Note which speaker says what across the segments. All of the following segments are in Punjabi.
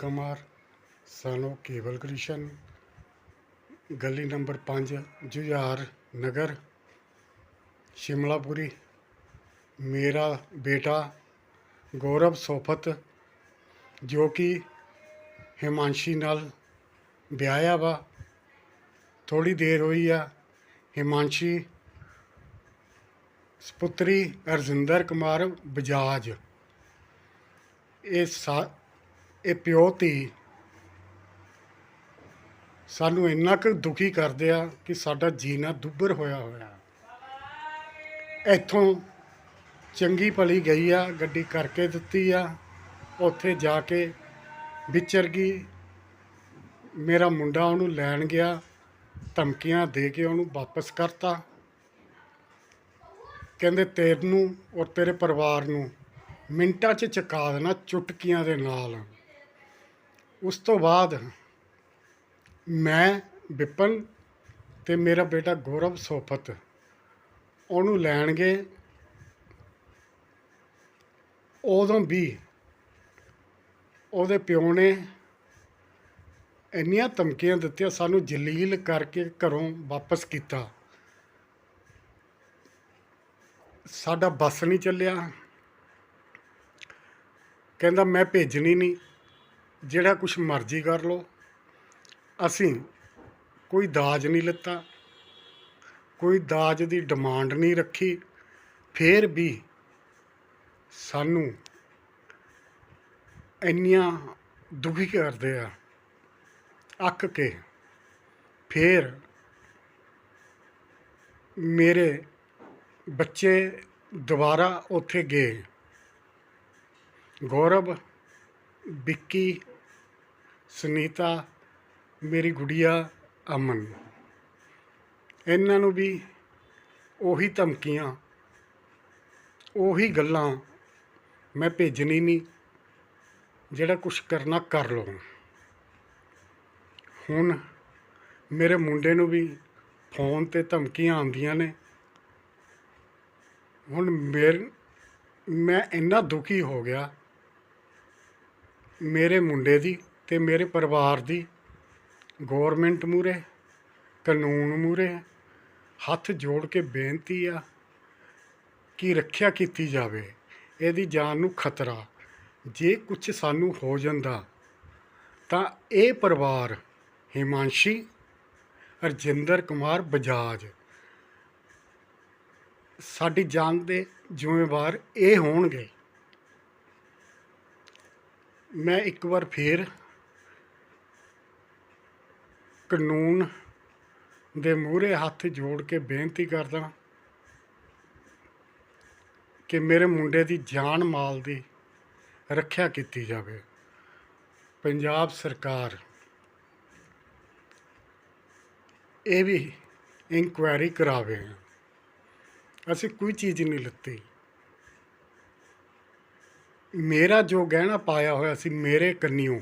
Speaker 1: ਕੁਮਾਰ, ਸਾਨੂੰ ਕੇਵਲ ਕ੍ਰਿਸ਼ਨ, ਗਲੀ ਨੰਬਰ 5 ਜੁਝਾਰ ਨਗਰ, ਸ਼ਿਮਲਾਪੁਰੀ, ਮੇਰਾ ਬੇਟਾ ਗੌਰਵ ਸੋਫਤ ਜੋ ਕਿ ਹਿਮਾਂਸ਼ੀ ਨਾਲ ਵਿਆਹਿਆ ਵਾ। ਥੋੜੀ ਦੇਰ ਹੋਈ ਆ, ਹਿਮਾਂਸ਼ੀ ਸਪੁੱਤਰੀ ਅਰਜਿੰਦਰ ਕੁਮਾਰ ਬਜਾਜ। ਇਹ ਸਾ ਇਹ ਪਿਓ ਧੀ ਸਾਨੂੰ ਇੰਨਾ ਕੁ ਦੁਖੀ ਕਰਦੇ ਆ ਕਿ ਸਾਡਾ ਜੀਣਾ ਦੁੱਭਰ ਹੋਇਆ ਹੋਇਆ। ਇੱਥੋਂ ਚੰਗੀ ਭਲੀ ਗਈ ਆ, ਗੱਡੀ ਕਰਕੇ ਦਿੱਤੀ ਆ, ਉੱਥੇ ਜਾ ਕੇ ਵਿਚਰ ਗਈ। ਮੇਰਾ ਮੁੰਡਾ ਉਹਨੂੰ ਲੈਣ ਗਿਆ, ਧਮਕੀਆਂ ਦੇ ਕੇ ਉਹਨੂੰ ਵਾਪਸ ਕਰਤਾ। ਕਹਿੰਦੇ, ਤੈਨੂੰ ਔਰ ਤੇਰੇ ਪਰਿਵਾਰ ਨੂੰ ਮਿੰਟਾਂ 'ਚ ਚੁਕਾ ਦੇਣਾ ਚੁਟਕੀਆਂ ਦੇ ਨਾਲ। ਉਸ ਤੋਂ ਬਾਅਦ ਮੈਂ ਵਿਪਨ ਤੇ ਮੇਰਾ ਬੇਟਾ ਗੌਰਵ ਸੋਫਤ ਉਹਨੂੰ ਲੈਣਗੇ। ਉਦੋਂ ਵੀ ਉਹਦੇ ਪਿਓ ਨੇ ਇੰਨੀਆਂ ਧਮਕੀਆਂ ਦਿੱਤੀਆਂ, ਸਾਨੂੰ ਜਲੀਲ ਕਰਕੇ ਘਰੋਂ ਵਾਪਸ ਕੀਤਾ। ਸਾਡਾ ਬੱਸ ਨਹੀਂ ਚੱਲਿਆ। ਕਹਿੰਦਾ, ਮੈਂ ਭੇਜਣੀ ਨਹੀਂ। ਜਿਹੜਾ ਕੁਝ ਮਰਜ਼ੀ ਕਰ ਲਓ। ਅਸੀਂ ਕੋਈ ਦਾਜ ਨਹੀਂ ਲਿੱਤਾ, ਕੋਈ ਦਾਜ ਦੀ ਡਿਮਾਂਡ ਨਹੀਂ ਰੱਖੀ, ਫੇਰ ਵੀ ਸਾਨੂੰ ਇੰਨੀਆਂ ਦੁਖੀ ਕਰਦੇ ਆ। ਅੱਕ ਕੇ ਫੇਰ ਮੇਰੇ ਬੱਚੇ ਦੁਬਾਰਾ ਉੱਥੇ ਗਏ। ਗੌਰਵ, ਵਿੱਕੀ ਸੁਨੀਤਾ, ਮੇਰੀ ਗੁੜੀਆ, ਅਮਨ। ਇਹਨਾਂ ਨੂੰ ਵੀ ਉਹੀ ਧਮਕੀਆਂ, ਉਹੀ ਗੱਲਾਂ ਮੈਂ ਭੇਜਣੀ ਨਹੀਂ ਜਿਹੜਾ ਕੁਝ ਕਰਨਾ ਕਰ ਲਓ ਹੁਣ ਮੇਰੇ ਮੁੰਡੇ ਨੂੰ ਵੀ ਫੋਨ ਤੇ ਧਮਕੀਆਂ ਆਉਂਦੀਆਂ ਨੇ। ਹੁਣ ਮੇਰ, ਮੈਂ ਇੰਨਾ ਦੁਖੀ ਹੋ ਗਿਆ, ਮੇਰੇ ਮੁੰਡੇ ਦੀ ਅਤੇ ਮੇਰੇ ਪਰਿਵਾਰ ਦੀ ਗੌਰਮੈਂਟ ਮੂਹਰੇ, ਕਾਨੂੰਨ ਮੂਹਰੇ ਹੱਥ ਜੋੜ ਕੇ ਬੇਨਤੀ ਆ ਕਿ ਰੱਖਿਆ ਕੀਤੀ ਜਾਵੇ। ਇਹਦੀ ਜਾਨ ਨੂੰ ਖਤਰਾ, ਜੇ ਕੁਝ ਸਾਨੂੰ ਹੋ ਜਾਂਦਾ ਤਾਂ ਇਹ ਪਰਿਵਾਰ ਹਿਮਾਂਸ਼ੀ, ਰਜਿੰਦਰ ਕੁਮਾਰ ਬਜਾਜ, ਸਾਡੀ ਜਾਨ ਦੇ ਜ਼ਿੰਮੇਵਾਰ ਇਹ ਹੋਣਗੇ। ਮੈਂ ਇੱਕ ਵਾਰ ਫੇਰ ਕਾਨੂੰਨ ਦੇ ਮੂਹਰੇ ਹੱਥ ਜੋੜ ਕੇ ਬੇਨਤੀ ਕਰਦਾ ਕਿ ਮੇਰੇ ਮੁੰਡੇ ਦੀ ਜਾਨ ਮਾਲ ਦੀ ਰੱਖਿਆ ਕੀਤੀ ਜਾਵੇ। ਪੰਜਾਬ ਸਰਕਾਰ ਇਹ ਵੀ ਇਨਕੁਆਇਰੀ ਕਰਾਵੇ। ਅਸੀਂ ਕੋਈ ਚੀਜ਼ ਨਹੀਂ ਲਿੱਤੀ। ਮੇਰਾ ਜੋ ਗਹਿਣਾ ਪਾਇਆ ਹੋਇਆ ਸੀ, ਮੇਰੇ ਕੰਨਿਓ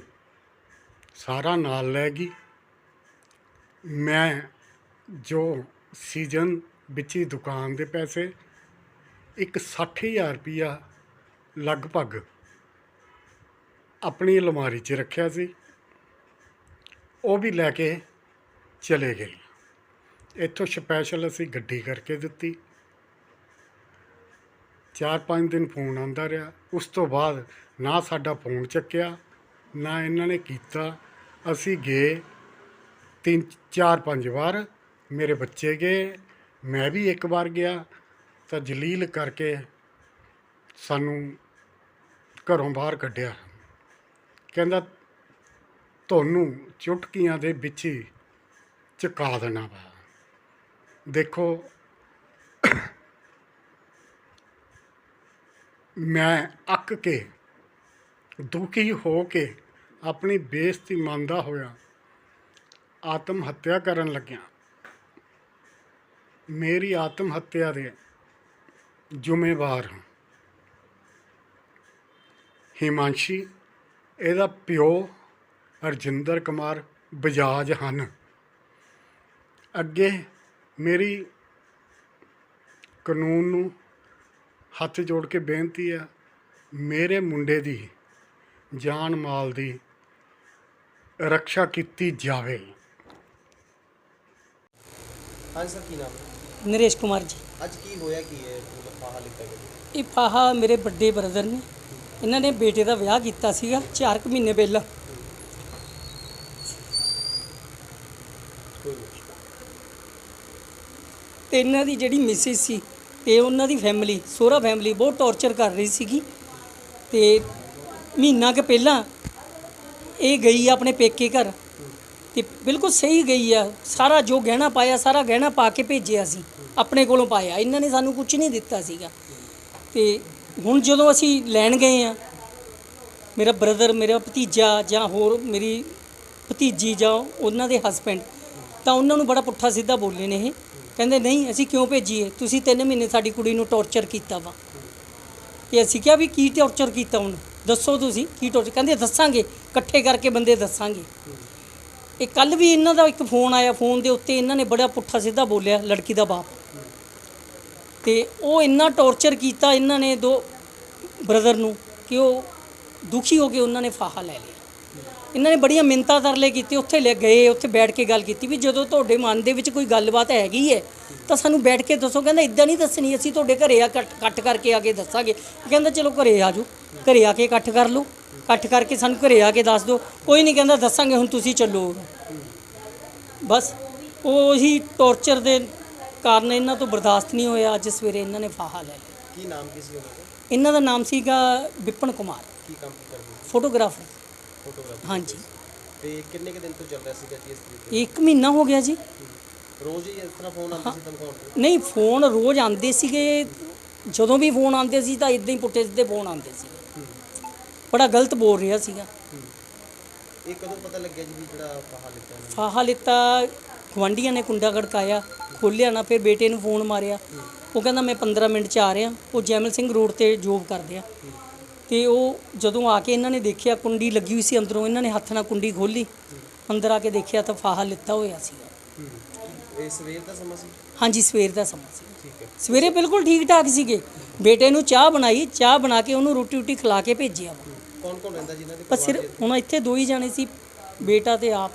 Speaker 1: ਸਾਰਾ ਨਾਲ ਲੈ ਗਈ। ਮੈਂ ਜੋ ਸੀਜ਼ਨ ਵਿੱਚ ਹੀ ਦੁਕਾਨ ਦੇ ਪੈਸੇ ਇੱਕ ਸੱਠ ਹਜ਼ਾਰ ਰੁਪਈਆ ਲਗਭਗ ਆਪਣੀ ਅਲਮਾਰੀ 'ਚ ਰੱਖਿਆ ਸੀ, ਉਹ ਵੀ ਲੈ ਕੇ ਚਲੇ ਗਏ। ਇੱਥੋਂ ਸਪੈਸ਼ਲ ਅਸੀਂ ਗੱਡੀ ਕਰਕੇ ਦਿੱਤੀ। ਚਾਰ ਪੰਜ ਦਿਨ ਫੋਨ ਆਉਂਦਾ ਰਿਹਾ। ਉਸ ਤੋਂ ਬਾਅਦ ਨਾ ਸਾਡਾ ਫੋਨ ਚੱਕਿਆ, ਨਾ ਇਹਨਾਂ ਨੇ ਕੀਤਾ। ਅਸੀਂ ਗਏ ਤਿੰਨ, ਚਾਰ, ਪੰਜ ਵਾਰ ਮੇਰੇ ਬੱਚੇ ਗਏ ਮੈਂ ਵੀ ਇੱਕ ਵਾਰ ਗਿਆ, ਤਾਂ ਜਲੀਲ ਕਰਕੇ ਸਾਨੂੰ ਘਰੋਂ ਬਾਹਰ ਕੱਢਿਆ। ਕਹਿੰਦਾ, ਤੁਹਾਨੂੰ ਚੁਟਕੀਆਂ ਦੇ ਵਿੱਚ ਹੀ ਚੁਕਾ ਦੇਣਾ ਵਾ। ਦੇਖੋ, ਮੈਂ ਅੱਕ ਕੇ, ਦੁਖੀ ਹੋ ਕੇ ਆਪਣੀ ਬੇਇੱਜ਼ਤੀ ਮੰਨਦਾ ਹੋਇਆ ਆਤਮ ਹੱਤਿਆ ਕਰਨ ਲੱਗਿਆ। ਮੇਰੀ ਆਤਮ ਹੱਤਿਆ ਦੇ ਜ਼ਿੰਮੇਵਾਰ ਹਾਂ। ਹਿਮਾਂਸ਼ੀ, ਇਹਦਾ ਪਿਓ ਅਰਜਿੰਦਰ ਕੁਮਾਰ ਬਜਾਜ ਹਨ। ਅੱਗੇ ਮੇਰੀ ਕਾਨੂੰਨ ਨੂੰ ਹੱਥ ਜੋੜ ਕੇ ਬੇਨਤੀ ਆ ਮੇਰੇ ਮੁੰਡੇ ਦੀ ਜਾਨ ਮਾਲ ਦੀ ਰੱਖਿਆ ਕੀਤੀ ਜਾਵੇ।
Speaker 2: ਹਾਂਜੀ ਸਰ ਕੀ ਨਾਮ ਹੈ?
Speaker 3: ਨਰੇਸ਼ ਕੁਮਾਰ ਜੀ।
Speaker 2: ਅੱਜ ਕੀ ਹੋਇਆ ਕੀ ਹੈ? ਮਤਲਬ ਫਾਹਾ ਲਿੱਤਾ ਗਿਆ?
Speaker 3: ਇਹ ਪਾਹਾ ਮੇਰੇ ਵੱਡੇ ਬ੍ਰਦਰ ਨੇ। ਇਹਨਾਂ ਨੇ ਬੇਟੇ ਦਾ ਵਿਆਹ ਕੀਤਾ ਸੀਗਾ 4 ਕੁ ਮਹੀਨੇ ਪਹਿਲਾਂ।
Speaker 2: ਕੋਈ ਨਹੀਂ।
Speaker 3: ਤੇ ਇਹਨਾਂ ਦੀ ਜਿਹੜੀ ਮਿਸਿਸ ਸੀ ਤੇ ਉਹਨਾਂ ਦੀ ਫੈਮਿਲੀ ਸੋਹਰਾ ਫੈਮਿਲੀ ਬਹੁਤ ਟੌਰਚਰ ਕਰ ਰਹੀ ਸੀਗੀ। ਤੇ ਮਹੀਨਾ ਕੁ ਪਹਿਲਾਂ ਇਹ ਗਈ ਆਪਣੇ ਪੇਕੇ ਘਰ। ਤੇ ਬਿਲਕੁਲ ਸਹੀ ਗਈ ਆ। ਸਾਰਾ ਜੋ ਗਹਿਣਾ ਪਾਇਆ, ਸਾਰਾ ਗਹਿਣਾ ਪਾ ਕੇ ਭੇਜਿਆ ਸੀ। ਆਪਣੇ ਕੋਲੋਂ ਪਾਇਆ। ਇਹਨਾਂ ਨੇ ਸਾਨੂੰ ਕੁਝ ਨਹੀਂ ਦਿੱਤਾ ਸੀਗਾ। ਤੇ ਹੁਣ ਜਦੋਂ ਅਸੀਂ ਲੈਣ ਗਏ ਆ, ਮੇਰਾ ਬ੍ਰਦਰ ਮੇਰਾ ਭਤੀਜਾ ਜਾਂ ਹੋਰ ਮੇਰੀ ਭਤੀਜੀ ਜਾਂ ਉਹਨਾਂ ਦੇ ਹਸਬੈਂਡ ਤਾਂ ਉਹਨਾਂ ਨੂੰ ਬੜਾ ਪੁੱਠਾ ਸਿੱਧਾ ਬੋਲੇ ਨੇ ਇਹ। ਕਹਿੰਦੇ, ਨਹੀਂ, ਅਸੀਂ ਕਿਉਂ ਭੇਜੀਏ? ਤੁਸੀਂ 3 ਮਹੀਨੇ ਸਾਡੀ ਕੁੜੀ ਨੂੰ ਟੌਰਚਰ ਕੀਤਾ ਵਾ। ਤੇ ਅਸੀਂ ਕਿਹਾ ਵੀ ਕੀ ਟੌਰਚਰ ਕੀਤਾ ਉਹਨੂੰ ਦੱਸੋ ਤੁਸੀਂ, ਕੀ ਟੌਰਚਰ ਕਹਿੰਦੇ, ਦੱਸਾਂਗੇ। ਇਕੱਠੇ ਕਰਕੇ ਬੰਦੇ ਦੱਸਾਂਗੇ। ਇਹ ਕੱਲ ਵੀ ਇਹਨਾਂ ਦਾ ਇੱਕ ਫੋਨ ਆਇਆ, ਫੋਨ ਦੇ ਉੱਤੇ ਇਹਨਾਂ ਨੇ ਬੜਾ ਪੁੱਠਾ ਸਿੱਧਾ ਬੋਲਿਆ ਲੜਕੀ ਦਾ ਬਾਪ। ਤੇ ਉਹ ਇੰਨਾ ਟੌਰਚਰ ਕੀਤਾ ਇਹਨਾਂ ਨੇ ਦੋ ਬ੍ਰਦਰ ਨੂੰ ਕਿ ਉਹ ਦੁਖੀ ਹੋ ਕੇ ਉਹਨਾਂ ਨੇ ਫਾਹਾ ਲੈ ਲਿਆ। ਇਹਨਾਂ ਨੇ ਬੜੀਆਂ ਮਿੰਤਾ ਤਰਲੇ ਕੀਤੇ, ਉੱਥੇ ਲੈ ਗਏ, ਉੱਥੇ ਬੈਠ ਕੇ ਗੱਲ ਕੀਤੀ ਵੀ ਜਦੋਂ ਤੁਹਾਡੇ ਮਨ ਦੇ ਵਿੱਚ ਕੋਈ ਗੱਲਬਾਤ ਹੈਗੀ ਹੈ, ਤਾਂ ਸਾਨੂੰ ਬੈਠ ਕੇ ਦੱਸੋ। ਕਹਿੰਦਾ ਇਦਾਂ ਨਹੀਂ ਦੱਸਣੀ, ਅਸੀਂ ਤੁਹਾਡੇ ਘਰੇ ਆ ਕੱਟ ਕੱਟ ਕਰਕੇ ਆ ਕੇ ਦੱਸਾਂਗੇ। ਕਹਿੰਦਾ, ਚਲੋ ਘਰੇ ਆ ਜਾਓ, ਘਰੇ ਆ ਕੇ ਇਕੱਠ ਕਰ ਲਓ। ਇਕੱਠ ਕਰਕੇ ਸਾਨੂੰ ਘਰੇ ਆ ਕੇ ਦੱਸ ਦਿਓ। ਕੋਈ ਨਹੀਂ ਕਹਿੰਦਾ ਦੱਸਾਂਗੇ ਹੁਣ ਤੁਸੀਂ ਚੱਲੋ। ਬਸ ਉਹੀ ਟੌਰਚਰ ਦੇ ਕਾਰਨ ਇਹਨਾਂ ਤੋਂ ਬਰਦਾਸ਼ਤ ਨਹੀਂ ਹੋਇਆ। ਅੱਜ ਸਵੇਰੇ ਇਹਨਾਂ ਨੇ ਫਾਹਾ ਲੈ ਲਿਆ।
Speaker 2: ਕੀ ਨਾਮ ਕੀ ਸੀ ਉਹਨਾਂ ਦਾ?
Speaker 3: ਇਹਨਾਂ ਦਾ ਨਾਮ ਸੀਗਾ ਵਿਪਨ ਕੁਮਾਰ।
Speaker 2: ਕੀ ਕੰਮ ਕਰਦੇ ਸੀ?
Speaker 3: ਫੋਟੋਗ੍ਰਾਫਰ।
Speaker 2: ਫੋਟੋਗ੍ਰਾਫੀ
Speaker 3: ਹਾਂਜੀ।
Speaker 2: ਤੇ ਕਿੰਨੇ ਕੁ ਦਿਨ ਤੋਂ ਚੱਲ ਰਿਹਾ ਸੀਗਾ ਜੀ ਇਸ ਤਰੀਕੇ
Speaker 3: ਇੱਕ ਮਹੀਨਾ ਹੋ ਗਿਆ ਜੀ।
Speaker 2: ਰੋਜ਼ ਹੀ ਇਸ ਤਰ੍ਹਾਂ ਫੋਨ ਆਉਂਦੇ ਸੀ ਧਮਕਾਉਣ ਦੇ
Speaker 3: ਨਹੀਂ ਫੋਨ ਰੋਜ਼ ਆਉਂਦੇ ਸੀਗੇ। ਜਦੋਂ ਵੀ ਫੋਨ ਆਉਂਦੇ ਸੀ ਤਾਂ ਇਦਾਂ ਹੀ ਪੁੱਠੇ ਸਿੱਧੇ ਫੋਨ ਆਉਂਦੇ ਸੀ। ਬੜਾ ਗਲਤ ਬੋਲ ਰਿਹਾ ਸੀਗਾ।
Speaker 2: ਇਹ ਕਦੋਂ ਪਤਾ ਲੱਗਿਆ ਜੀ ਵੀ ਜਿਹੜਾ ਫਾਹਾ ਲਿੱਤਾ ਇਹਨਾਂ ਨੇ?
Speaker 3: ਫਾਹਾ ਲਿੱਤਾ ਗਵਾਂਢੀਆਂ ਨੇ ਕੁੰਡਾ ਖੜਕਾਇਆ ਖੋਲ੍ਹਿਆ ਨਾ ਫਿਰ ਬੇਟੇ ਨੂੰ ਫੋਨ ਮਾਰਿਆ। ਉਹ ਕਹਿੰਦਾ ਮੈਂ 15 ਮਿੰਟ ਚ ਆ ਰਿਹਾ। ਉਹ ਜੈਮਲ ਸਿੰਘ ਰੋਡ ਤੇ ਜੋਬ ਕਰਦੇ ਆ। ਤੇ ਉਹ ਜਦੋਂ ਆ ਕੇ ਇਹਨਾਂ ਨੇ ਦੇਖਿਆ ਕੁੰਡੀ ਲੱਗੀ ਹੋਈ ਸੀ ਅੰਦਰੋਂ ਇਹਨਾਂ ਨੇ ਹੱਥ ਨਾਲ ਕੁੰਡੀ ਖੋਲੀ ਅੰਦਰ ਆ ਕੇ ਦੇਖਿਆ ਤਾਂ ਫਾਹਾ ਲਿੱਤਾ ਹੋਇਆ ਸੀਗਾ।
Speaker 2: ਇਹ ਸਵੇਰ ਦਾ ਸਮਾਂ ਸੀ?
Speaker 3: ਹਾਂਜੀ ਸਵੇਰ ਦਾ ਸਮਾਂ ਸੀ।
Speaker 2: ਠੀਕ ਹੈ।
Speaker 3: ਸਵੇਰੇ ਬਿਲਕੁਲ ਠੀਕ ਠਾਕ ਸੀਗੇ। ਬੇਟੇ ਨੂੰ ਚਾਹ ਬਣਾਈ ਚਾਹ ਬਣਾ ਕੇ ਉਹਨੂੰ ਰੋਟੀ ਰੋਟੀ ਖਿਲਾ ਕੇ ਭੇਜਿਆ। ਵਾ।
Speaker 2: ਕੌਣ ਕੌਣ ਰਹਿੰਦਾ ਜਿਨ੍ਹਾਂ ਦੇ
Speaker 3: ਬਸ ਸਿਰਫ ਹੁਣ ਇੱਥੇ ਦੋ ਹੀ ਜਾਣੇ ਸੀ ਬੇਟਾ ਤੇ ਆਪ।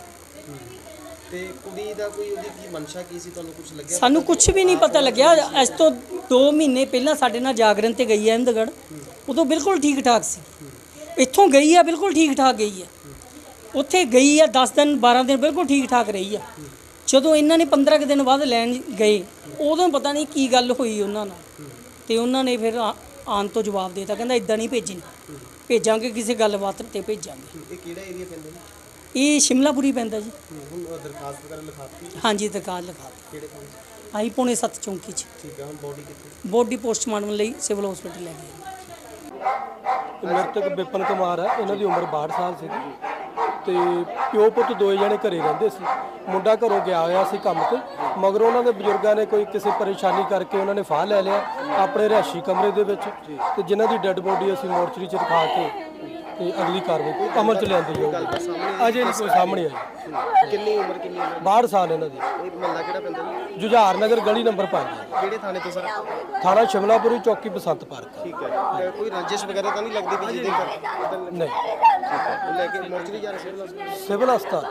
Speaker 2: ਤੇ ਕੁੜੀ ਦਾ ਕੋਈ ਉਹਦੀ ਕੀ ਮਨਸ਼ਾ ਕੀ ਸੀ? ਤੁਹਾਨੂੰ ਕੁਝ ਲੱਗਿਆ?
Speaker 3: ਸਾਨੂੰ ਕੁਝ ਵੀ ਨਹੀਂ ਪਤਾ ਲੱਗਿਆ। ਅੱਜ ਤੋਂ 2 ਮਹੀਨੇ ਪਹਿਲਾਂ ਸਾਡੇ ਨਾਲ ਜਾਗਰਣ ਤੇ ਗਈ ਹੈ ਇੰਦਗੜ ਉਦੋਂ ਬਿਲਕੁਲ ਠੀਕ ਠਾਕ ਸੀ। ਇੱਥੋਂ ਗਈ ਹੈ ਬਿਲਕੁਲ ਠੀਕ ਠਾਕ ਗਈ ਹੈ। ਉੱਥੇ ਗਈ ਹੈ 10 ਦਿਨ 12 ਦਿਨ ਬਿਲਕੁਲ ਠੀਕ ਠਾਕ ਰਹੀ ਹੈ। ਜਦੋਂ ਇਹਨਾਂ ਨੇ 15 ਕੁ ਦਿਨ ਬਾਅਦ ਲੈਣ ਗਏ ਉਦੋਂ ਪਤਾ ਨਹੀਂ ਕੀ ਗੱਲ ਹੋਈ ਉਹਨਾਂ ਨਾਲ। ਤੇ ਉਹਨਾਂ ਨੇ ਫਿਰ ਆ- ਆਉਣ ਤੋਂ ਜਵਾਬ ਦੇਤਾ। ਕਹਿੰਦਾ ਇਦਾਂ ਨਹੀਂ ਭੇਜਣੀ। ਭੇਜਾਂਗੇ ਕਿਸੇ ਗੱਲਬਾਤ ਤੇ ਭੇਜਾਂਗੇ।
Speaker 2: ਇਹ ਕਿਹੜਾ ਏਰੀਆ ਪੈਂਦਾ ਜੀ?
Speaker 3: ਇਹ ਸ਼ਿਮਲਾਪੁਰੀ ਪੈਂਦਾ ਜੀ।
Speaker 2: ਹੁਣ ਦਰਖਾਸਤ ਵਗੈਰਾ ਲਿਖਾਤੀ?
Speaker 3: ਹਾਂਜੀ ਦਰਕਾਰ ਲਿਖਾ ਦਿੱਤੀ।
Speaker 2: ਕਿਹੜੇ ਥਾਂ?
Speaker 3: ਆਈ ਪੌਣੇ 7 ਚੌਂਕੀ 'ਚ।
Speaker 2: ਠੀਕ ਹੈ ਹੁਣ ਬੋਡੀ ਕਿੱਥੇ?
Speaker 3: ਬੋਡੀ ਪੋਸਟਮਾਰਟਮ ਲਈ ਸਿਵਲ ਹਸਪੀਟਲ ਲੈ ਗਏ।
Speaker 4: ਮ੍ਰਿਤਕ ਵਿਪਨ ਕੁਮਾਰ ਹੈ ਇਹਨਾਂ ਦੀ ਉਮਰ 62 ਸਾਲ ਸੀ ਤੇ ਪਿਓ ਪੁੱਤ ਦੋਏ ਜਣੇ ਘਰੇ ਰਹਿੰਦੇ ਸੀ। ਮੁੰਡਾ ਘਰੋਂ ਗਿਆ ਹੋਇਆ ਸੀ ਕੰਮ ਤੇ ਮਗਰ ਉਹਨਾਂ ਦੇ ਬਜ਼ੁਰਗਾਂ ਨੇ ਕੋਈ ਕਿਸੇ ਪਰੇਸ਼ਾਨੀ ਕਰਕੇ ਉਹਨਾਂ ਨੇ ਫਾਹ ਲੈ ਲਿਆ ਆਪਣੇ ਰਿਹਾਇਸ਼ੀ ਕਮਰੇ ਦੇ ਵਿੱਚ ਤੇ ਜਿਨ੍ਹਾਂ ਦੀ ਡੈੱਡ ਬੋਡੀ ਅਸੀਂ ਮੋਰਚਰੀ 'ਚ ਰਖਾ ਕੇ ਤੇ ਅਗਲੀ ਕਾਰਵਾਈ ਅਮਲ 'ਚ ਲਿਆਂਦੀ ਜਾਊਗੀ। ਅਜੇ ਨਹੀਂ ਕੋਈ ਸਾਹਮਣੇ ਆਈ।
Speaker 2: ਕਿੰਨੀ ਉਮਰ ਕਿੰਨੀ ਉਮਰ?
Speaker 4: 62 ਸਾਲ ਇਹਨਾਂ ਦੀ।
Speaker 2: ਇਹ ਮਹੱਲਾ ਕਿਹੜਾ ਪੈਂਦਾ ਜੀ
Speaker 4: ਜੁਝਾਰ ਨਗਰ ਗਲੀ ਨੰਬਰ 5
Speaker 2: ਕਿਹੜੇ ਥਾਣੇ ਤੋਂ ਸਰ?
Speaker 4: ਥਾਣਾ ਸ਼ਿਮਲਾਪੁਰੀ ਚੌਕੀ ਬਸੰਤ ਪਾਰਕ।
Speaker 2: ਠੀਕ ਹੈ। ਕੋਈ ਰੰਜਿਸ਼ ਵਗੈਰਾ ਤਾਂ ਨਹੀਂ ਲੱਗਦੀ ਵੀ ਜਿਹਦੇ ਕਰ
Speaker 4: ਨਹੀਂ।
Speaker 2: ਲੈ ਕੇ ਮੋਰਚਰੀ ਜਾ ਰਹੇ ਸਿਵਲ ਹਸਪਤਾਲ।
Speaker 4: ਸਿਵਲ ਹਸਪਤਾਲ